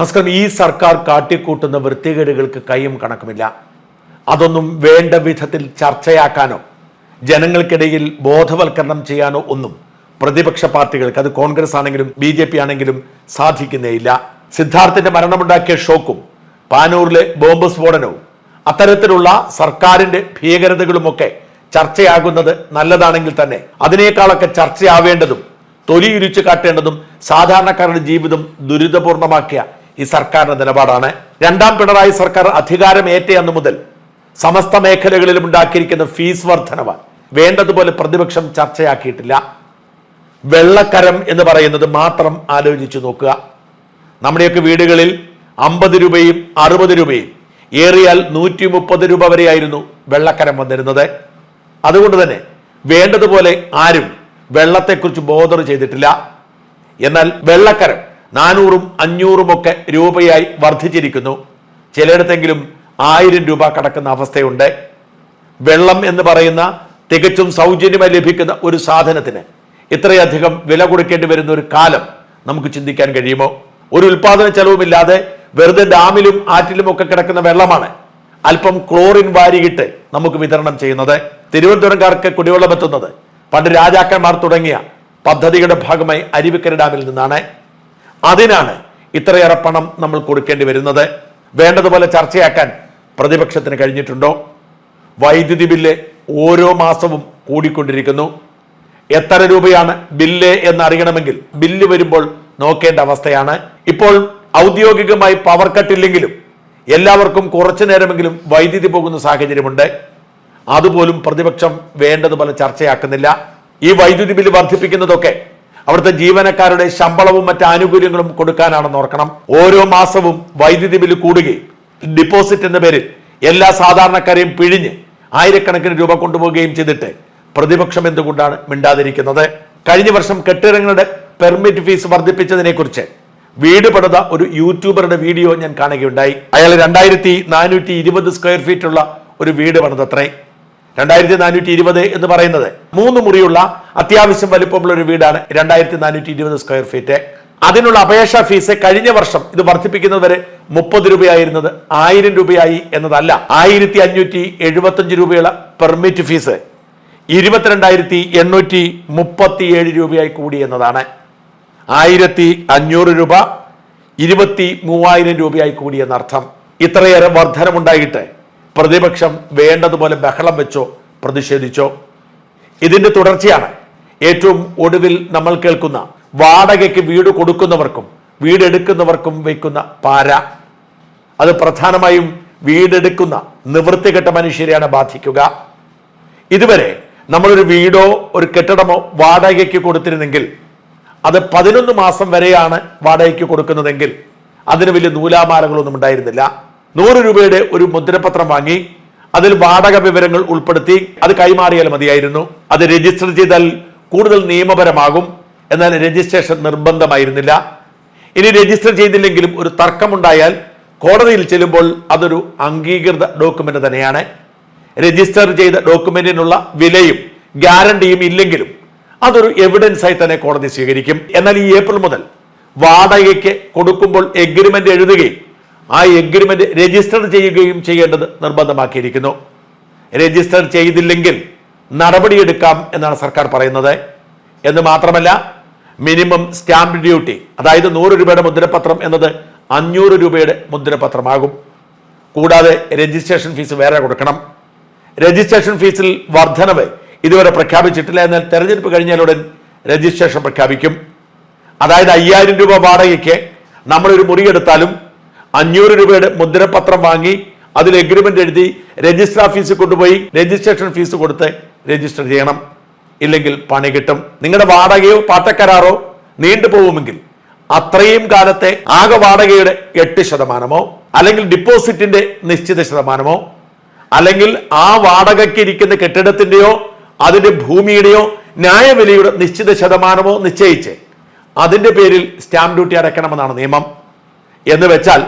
നമസ്കാരം. ഈ സർക്കാർ കാട്ടിക്കൂട്ടുന്ന വൃത്തികേടുകൾക്ക് കൈയും കണക്കുമില്ല. അതൊന്നും വേണ്ട വിധത്തിൽ ചർച്ചയാക്കാനോ ജനങ്ങൾക്കിടയിൽ ബോധവൽക്കരണം ചെയ്യാനോ ഒന്നും പ്രതിപക്ഷ പാർട്ടികൾക്ക് അത് കോൺഗ്രസ് ആണെങ്കിലും ബി ജെ പി ആണെങ്കിലും സാധിക്കുന്നേയില്ല. സിദ്ധാർത്ഥിന്റെ മരണമുണ്ടാക്കിയ ഷോക്കും പാനൂരിലെ ബോംബ് സ്ഫോടനവും അത്തരത്തിലുള്ള സർക്കാരിന്റെ ഭീകരതകളുമൊക്കെ ചർച്ചയാകുന്നത് നല്ലതാണെങ്കിൽ തന്നെ അതിനേക്കാളൊക്കെ ചർച്ചയാവേണ്ടതും തൊലിയുരിച്ചു കാട്ടേണ്ടതും സാധാരണക്കാരുടെ ജീവിതം ദുരിതപൂർണമാക്കിയ ഈ സർക്കാരിന്റെ നിലപാടാണ്. രണ്ടാം പിണറായി സർക്കാർ അധികാരമേറ്റ അന്നു മുതൽ സമസ്ത മേഖലകളിലും ഉണ്ടാക്കിയിരിക്കുന്ന ഫീസ് വർധനവ് വേണ്ടതുപോലെ പ്രതിപക്ഷം ചർച്ചയാക്കിയിട്ടില്ല. വെള്ളക്കരം എന്ന് പറയുന്നത് മാത്രം ആലോചിച്ചു നോക്കുക. നമ്മുടെയൊക്കെ വീടുകളിൽ അമ്പത് രൂപയും അറുപത് രൂപയും ഏറിയാൽ നൂറ്റി മുപ്പത് രൂപ വരെയായിരുന്നു വെള്ളക്കരം വന്നിരുന്നത്. അതുകൊണ്ട് തന്നെ വേണ്ടതുപോലെ ആരും വെള്ളത്തെക്കുറിച്ച് ബോധർ ചെയ്തിട്ടില്ല. എന്നാൽ വെള്ളക്കരം നാനൂറും അഞ്ഞൂറും ഒക്കെ രൂപയായി വർദ്ധിച്ചിരിക്കുന്നു. ചിലയിടത്തെങ്കിലും ആയിരം രൂപ കടക്കുന്ന അവസ്ഥയുണ്ട്. വെള്ളം എന്ന് പറയുന്ന തികച്ചും സൗജന്യമായി ലഭിക്കുന്ന ഒരു സാധനത്തിന് ഇത്രയധികം വില കൊടുക്കേണ്ടി വരുന്ന ഒരു കാലം നമുക്ക് ചിന്തിക്കാൻ കഴിയുമോ? ഒരു ഉൽപാദന ചെലവുമില്ലാതെ വെറുതെ ഡാമിലും ആറ്റിലും ഒക്കെ കിടക്കുന്ന വെള്ളമാണ് അല്പം ക്ലോറിൻ വാരിയിട്ട് നമുക്ക് വിതരണം ചെയ്യുന്നത്. തിരുവനന്തപുരംകാർക്ക് കുടിവെള്ളം എത്തുന്നത്. പണ്ട് രാജാക്കന്മാർ തുടങ്ങിയ പദ്ധതിയുടെ ഭാഗമായി അരുവിക്കര ഡാമിൽ നിന്നാണ്. അതിനാണ് ഇത്രയേറെ പണം നമ്മൾ കൊടുക്കേണ്ടി വരുന്നത്. വേണ്ടതുപോലെ ചർച്ചയാക്കാൻ പ്രതിപക്ഷത്തിന് കഴിഞ്ഞിട്ടുണ്ടോ? വൈദ്യുതി ബില്ല് ഓരോ മാസവും കൂടിക്കൊണ്ടിരിക്കുന്നു. എത്ര രൂപയാണ് ബില്ല് എന്നറിയണമെങ്കിൽ ബില്ല് വരുമ്പോൾ നോക്കേണ്ട അവസ്ഥയാണ്. ഇപ്പോൾ ഔദ്യോഗികമായി പവർ കട്ട് ഇല്ലെങ്കിലും എല്ലാവർക്കും കുറച്ചു നേരമെങ്കിലും വൈദ്യുതി പോകുന്ന സാഹചര്യമുണ്ട്. അതുപോലും പ്രതിപക്ഷം വേണ്ടതുപോലെ ചർച്ചയാക്കുന്നില്ല. ഈ വൈദ്യുതി ബില്ല് വർദ്ധിപ്പിക്കുന്നതൊക്കെ അവിടുത്തെ ജീവനക്കാരുടെ ശമ്പളവും മറ്റ് ആനുകൂല്യങ്ങളും കൊടുക്കാനാണെന്ന് ഓർക്കണം. ഓരോ മാസവും വൈദ്യുതി ബില്ല് കൂടുകയും ഡിപ്പോസിറ്റ് എന്ന പേരിൽ എല്ലാ സാധാരണക്കാരെയും പിഴിഞ്ഞ് ആയിരക്കണക്കിന് രൂപ കൊണ്ടുപോവുകയും ചെയ്തിട്ട് പ്രതിപക്ഷം എന്തുകൊണ്ടാണ് മിണ്ടാതിരിക്കുന്നത്? കഴിഞ്ഞ വർഷം കെട്ടിടങ്ങളുടെ പെർമിറ്റ് ഫീസ് വർദ്ധിപ്പിച്ചതിനെ കുറിച്ച് വീട് പണിത ഒരു യൂട്യൂബറുടെ വീഡിയോ ഞാൻ കാണുകയുണ്ടായി. അയാൾ രണ്ടായിരത്തി നാനൂറ്റി ഇരുപത് സ്ക്വയർ ഫീറ്റ് ഉള്ള ഒരു വീട് പണിതത്രേ. രണ്ടായിരത്തി നാനൂറ്റി ഇരുപത് എന്ന് പറയുന്നത് മൂന്ന് മുറിയുള്ള അത്യാവശ്യം വലിപ്പമുള്ള ഒരു വീടാണ് രണ്ടായിരത്തി നാനൂറ്റി ഇരുപത് സ്ക്വയർ ഫീറ്റ് അതിനുള്ള അപേക്ഷാ ഫീസ് കഴിഞ്ഞ വർഷം ഇത് വർദ്ധിപ്പിക്കുന്നത് വരെ മുപ്പത് രൂപയായിരുന്നത് ആയിരം രൂപയായി എന്നതല്ല. ആയിരത്തി അഞ്ഞൂറ്റി എഴുപത്തഞ്ച് രൂപയുള്ള പെർമിറ്റ് ഫീസ് ഇരുപത്തിരണ്ടായിരത്തി എണ്ണൂറ്റി മുപ്പത്തിയേഴ് രൂപയായി കൂടി എന്നതാണ്. ആയിരത്തി അഞ്ഞൂറ് രൂപ ഇരുപത്തി മൂവായിരം രൂപയായി കൂടി എന്നർത്ഥം. ഇത്രയേറെ വർധനമുണ്ടായിട്ട് പ്രതിപക്ഷം വേണ്ടതുപോലെ ബഹളം വെച്ചോ പ്രതിഷേധിച്ചോ. ഇതിന്റെ തുടർച്ചയാണ് ഏറ്റവും ഒടുവിൽ നമ്മൾ കേൾക്കുന്ന വാടകയ്ക്ക് വീട് കൊടുക്കുന്നവർക്കും വീടെടുക്കുന്നവർക്കും വയ്ക്കുന്ന പാര. അത് പ്രധാനമായും വീടെടുക്കുന്ന നിവൃത്തികെട്ട മനുഷ്യരെയാണ് ബാധിക്കുക. ഇതുവരെ നമ്മളൊരു വീടോ ഒരു കെട്ടിടമോ വാടകയ്ക്ക് കൊടുത്തിരുന്നെങ്കിൽ അത് പതിനൊന്ന് മാസം വരെയാണ് വാടകയ്ക്ക് കൊടുക്കുന്നതെങ്കിൽ അതിന് വലിയ നൂലാമാലകളൊന്നും ഉണ്ടായിരുന്നില്ല. നൂറ് രൂപയുടെ ഒരു മുദ്രപത്രം വാങ്ങി അതിൽ വാടക വിവരങ്ങൾ ഉൾപ്പെടുത്തി അത് കൈമാറിയാൽ മതിയായിരുന്നു. അത് രജിസ്റ്റർ ചെയ്താൽ കൂടുതൽ നിയമപരമാകും എന്നാൽ രജിസ്ട്രേഷൻ നിർബന്ധമായിരുന്നില്ല. ഇനി രജിസ്റ്റർ ചെയ്തില്ലെങ്കിലും ഒരു തർക്കമുണ്ടായാൽ കോടതിയിൽ ചെല്ലുമ്പോൾ അതൊരു അംഗീകൃത ഡോക്യുമെന്റ് തന്നെയാണ്. രജിസ്റ്റർ ചെയ്ത ഡോക്യുമെന്റിനുള്ള വിലയും ഗ്യാരണ്ടിയും ഇല്ലെങ്കിലും അതൊരു എവിഡൻസ് ആയി തന്നെ കോടതി സ്വീകരിക്കും. എന്നാൽ ഈ ഏപ്രിൽ മുതൽ വാടകയ്ക്ക് കൊടുക്കുമ്പോൾ എഗ്രിമെന്റ് എഴുതുകയും ആ എഗ്രിമെന്റ് രജിസ്റ്റർ ചെയ്യുകയും ചെയ്യേണ്ടത് നിർബന്ധമാക്കിയിരിക്കുന്നു. രജിസ്റ്റർ ചെയ്തില്ലെങ്കിൽ നടപടിയെടുക്കാം എന്നാണ് സർക്കാർ പറയുന്നത്. എന്ന് മാത്രമല്ല മിനിമം സ്റ്റാമ്പ് ഡ്യൂട്ടി അതായത് നൂറ് രൂപയുടെ മുദ്രപത്രം എന്നത് അഞ്ഞൂറ് രൂപയുടെ മുദ്രപത്രമാകും. കൂടാതെ രജിസ്ട്രേഷൻ ഫീസ് വേറെ കൊടുക്കണം. രജിസ്ട്രേഷൻ ഫീസിൽ വർധനവ് ഇതുവരെ പ്രഖ്യാപിച്ചിട്ടില്ല എന്നാൽ തെരഞ്ഞെടുപ്പ് കഴിഞ്ഞാലുടൻ രജിസ്ട്രേഷൻ പ്രഖ്യാപിക്കും. അതായത് അയ്യായിരം രൂപ വാടകയ്ക്ക് നമ്മളൊരു മുറിയെടുത്താലും അഞ്ഞൂറ് രൂപയുടെ മുദ്രപത്രം വാങ്ങി അതിൽ എഗ്രിമെന്റ് എഴുതി രജിസ്റ്റർ ഓഫീസിൽ കൊണ്ടുപോയി രജിസ്ട്രേഷൻ ഫീസ് കൊടുത്ത് രജിസ്റ്റർ ചെയ്യണം. ഇല്ലെങ്കിൽ പണി കിട്ടും. നിങ്ങളുടെ വാടകയോ പാട്ടക്കരാറോ നീണ്ടുപോകുമെങ്കിൽ അത്രയും കാലത്തെ ആകെ വാടകയുടെ എട്ട് ശതമാനമോ അല്ലെങ്കിൽ ഡിപ്പോസിറ്റിന്റെ നിശ്ചിത ശതമാനമോ അല്ലെങ്കിൽ ആ വാടകയ്ക്ക് ഇരിക്കുന്ന കെട്ടിടത്തിന്റെയോ അതിന്റെ ഭൂമിയുടെയോ ന്യായവിലയുടെ നിശ്ചിത ശതമാനമോ നിശ്ചയിച്ച് അതിന്റെ പേരിൽ സ്റ്റാമ്പ് ഡ്യൂട്ടി അടയ്ക്കണമെന്നാണ് നിയമം. എന്ന് വെച്ചാൽ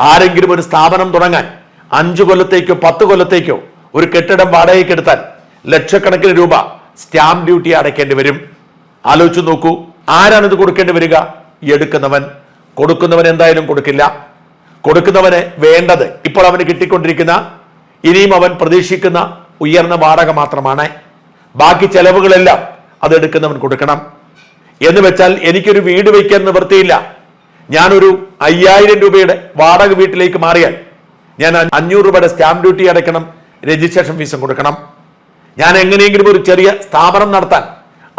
ആരെങ്കിലും ഒരു സ്ഥാപനം തുടങ്ങാൻ അഞ്ചു കൊല്ലത്തേക്കോ പത്ത് കൊല്ലത്തേക്കോ ഒരു കെട്ടിടം വാടകയ്ക്ക് എടുത്താൽ ലക്ഷക്കണക്കിന് രൂപ സ്റ്റാമ്പ് ഡ്യൂട്ടി അടയ്ക്കേണ്ടി വരും. ആലോചിച്ച് നോക്കൂ ആരാണ് ഇത് കൊടുക്കേണ്ടി വരിക? എടുക്കുന്നവൻ. കൊടുക്കുന്നവൻ എന്തായാലും കൊടുക്കില്ല. കൊടുക്കുന്നവന് വേണ്ടത് ഇപ്പോൾ അവന് കിട്ടിക്കൊണ്ടിരിക്കുന്ന ഇനിയും അവൻ പ്രതീക്ഷിക്കുന്ന ഉയർന്ന വാടക മാത്രമാണ്. ബാക്കി ചെലവുകളെല്ലാം അതെടുക്കുന്നവൻ കൊടുക്കണം. എന്ന് വെച്ചാൽ എനിക്കൊരു വീട് വയ്ക്കാൻ നിവൃത്തിയില്ല. ഞാനൊരു അയ്യായിരം രൂപയുടെ വാടക വീട്ടിലേക്ക് മാറിയാൽ ഞാൻ അഞ്ഞൂറ് രൂപയുടെ സ്റ്റാമ്പ് ഡ്യൂട്ടി അടയ്ക്കണം രജിസ്ട്രേഷൻ ഫീസും കൊടുക്കണം. ഞാൻ എങ്ങനെയെങ്കിലും ഒരു ചെറിയ സ്ഥാപനം നടത്താൻ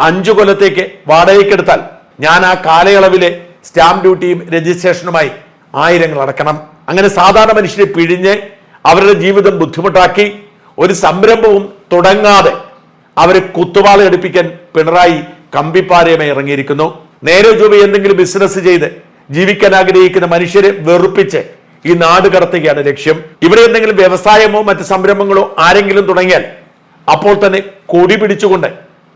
അഞ്ചു കൊല്ലത്തേക്ക് വാടകയ്ക്കെടുത്താൽ ഞാൻ ആ കാലയളവിലെ സ്റ്റാമ്പ് ഡ്യൂട്ടിയും രജിസ്ട്രേഷനുമായി ആയിരങ്ങൾ അടക്കണം. അങ്ങനെ സാധാരണ മനുഷ്യരെ പിഴിഞ്ഞ് അവരുടെ ജീവിതം ബുദ്ധിമുട്ടാക്കി ഒരു സംരംഭവും തുടങ്ങാതെ അവരെ കുത്തുവാള എടുപ്പിക്കാൻ പിണറായി കമ്പിപ്പാരയുമായി ഇറങ്ങിയിരിക്കുന്നു. നേരെ ജോബി എന്തെങ്കിലും ബിസിനസ് ചെയ്ത് ജീവിക്കാൻ ആഗ്രഹിക്കുന്ന മനുഷ്യരെ വെറുപ്പിച്ച് ഈ നാട് കടത്തുകയാണ് ലക്ഷ്യം. ഇവിടെ എന്തെങ്കിലും വ്യവസായമോ മറ്റ് സംരംഭങ്ങളോ ആരെങ്കിലും തുടങ്ങിയാൽ അപ്പോൾ തന്നെ കൊടി പിടിച്ചുകൊണ്ട്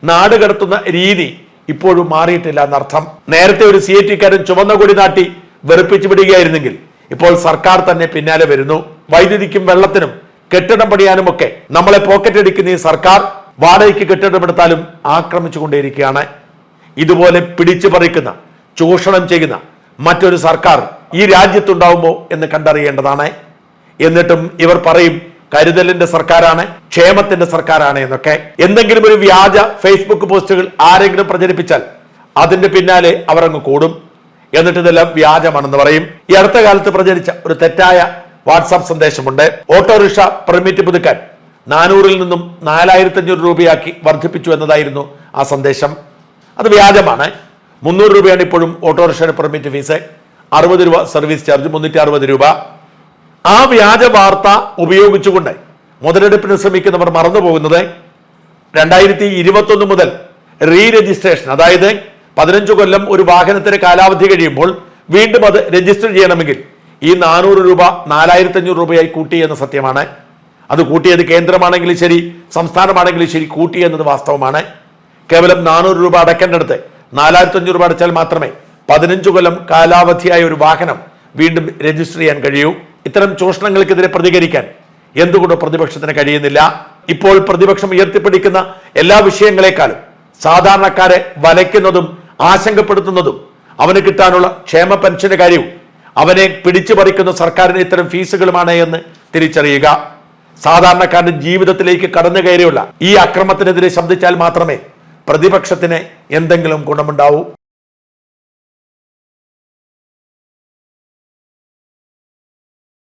നാട് കടത്തുന്ന രീതി ഇപ്പോഴും മാറിയിട്ടില്ല എന്നർത്ഥം. നേരത്തെ ഒരു സി എ ടിക്കാരൻ ചുവന്ന കൊടി നാട്ടി വെറുപ്പിച്ചു വിടുകയായിരുന്നെങ്കിൽ ഇപ്പോൾ സർക്കാർ തന്നെ പിന്നാലെ വരുന്നു. വൈദ്യുതിക്കും വെള്ളത്തിനും കെട്ടിടം പണിയാനുമൊക്കെ നമ്മളെ പോക്കറ്റ് അടിക്കുന്ന ഈ സർക്കാർ വാടകയ്ക്ക് കെട്ടിടമെടുത്താലും ആക്രമിച്ചുകൊണ്ടേയിരിക്കുകയാണ്. ഇതുപോലെ പിടിച്ചു പറിക്കുന്ന ചൂഷണം ചെയ്യുന്ന മറ്റൊരു സർക്കാർ ഈ രാജ്യത്തുണ്ടാവുമോ എന്ന് കണ്ടറിയേണ്ടതാണ്. എന്നിട്ടും ഇവർ പറയും കരുതലിന്റെ സർക്കാരാണ് ക്ഷേമത്തിന്റെ സർക്കാരാണ് എന്നൊക്കെ. എന്തെങ്കിലും ഒരു വ്യാജ ഫേസ്ബുക്ക് പോസ്റ്റുകൾ ആരെങ്കിലും പ്രചരിപ്പിച്ചാൽ അതിന്റെ പിന്നാലെ അവർ അങ്ങ് കൂടും. എന്നിട്ട് ഇതെല്ലാം വ്യാജമാണെന്ന് പറയും. ഈ അടുത്ത കാലത്ത് പ്രചരിച്ച ഒരു തെറ്റായ വാട്സാപ്പ് സന്ദേശമുണ്ട്. ഓട്ടോറിക്ഷ പെർമിറ്റ് പുതുക്കാൻ നാനൂറിൽ നിന്നും നാലായിരത്തി അഞ്ഞൂറ് രൂപയാക്കി വർദ്ധിപ്പിച്ചു എന്നതായിരുന്നു ആ സന്ദേശം. അത് വ്യാജമാണ്. മുന്നൂറ് രൂപയാണ് ഇപ്പോഴും ഓട്ടോറിക്ഷയുടെ പെർമിറ്റ് ഫീസ് അറുപത് രൂപ സർവീസ് ചാർജ് മുന്നൂറ്റി അറുപത് രൂപ. ആ വ്യാജ വാർത്ത ഉപയോഗിച്ചുകൊണ്ട് മുതലെടുപ്പിന് ശ്രമിക്കുന്നവർ മറന്നു പോകുന്നത് രണ്ടായിരത്തി ഇരുപത്തൊന്ന് മുതൽ റീ രജിസ്ട്രേഷൻ അതായത് പതിനഞ്ച് കൊല്ലം ഒരു വാഹനത്തിന് കാലാവധി കഴിയുമ്പോൾ വീണ്ടും അത് രജിസ്റ്റർ ചെയ്യണമെങ്കിൽ ഈ നാനൂറ് രൂപ നാലായിരത്തി അഞ്ഞൂറ് രൂപയായി കൂട്ടി എന്ന സത്യമാണ്. അത് കൂട്ടിയത് കേന്ദ്രമാണെങ്കിലും ശരി സംസ്ഥാനമാണെങ്കിലും ശരി കൂട്ടി എന്നത് വാസ്തവമാണ്. കേവലം നാനൂറ് രൂപ അടയ്ക്കേണ്ടടുത്ത് നാലായിരത്തി അഞ്ഞൂറ് രൂപ അടച്ചാൽ മാത്രമേ പതിനഞ്ച് കൊല്ലം കാലാവധിയായ ഒരു വാഹനം വീണ്ടും രജിസ്റ്റർ ചെയ്യാൻ കഴിയൂ. ഇത്തരം ചൂഷണങ്ങൾക്കെതിരെ പ്രതികരിക്കാൻ എന്തുകൊണ്ട് പ്രതിപക്ഷത്തിന് കഴിയുന്നില്ല. ഇപ്പോൾ പ്രതിപക്ഷം ഉയർത്തിപ്പിടിക്കുന്ന എല്ലാ വിഷയങ്ങളെക്കാളും സാധാരണക്കാരെ വലയ്ക്കുന്നതും ആശങ്കപ്പെടുത്തുന്നതും അവന് കിട്ടാനുള്ള ക്ഷേമ പെൻഷന്റെ കാര്യവും അവനെ പിടിച്ചു പറിക്കുന്ന സർക്കാരിന് ഇത്തരം ഫീസുകളുമാണ് എന്ന് തിരിച്ചറിയുക. സാധാരണക്കാരന്റെ ജീവിതത്തിലേക്ക് കടന്നു കയറിയുള്ള ഈ അക്രമത്തിനെതിരെ ശബ്ദിച്ചാൽ മാത്രമേ പ്രതിപക്ഷത്തിന് എന്തെങ്കിലും ഗുണമുണ്ടാവൂ?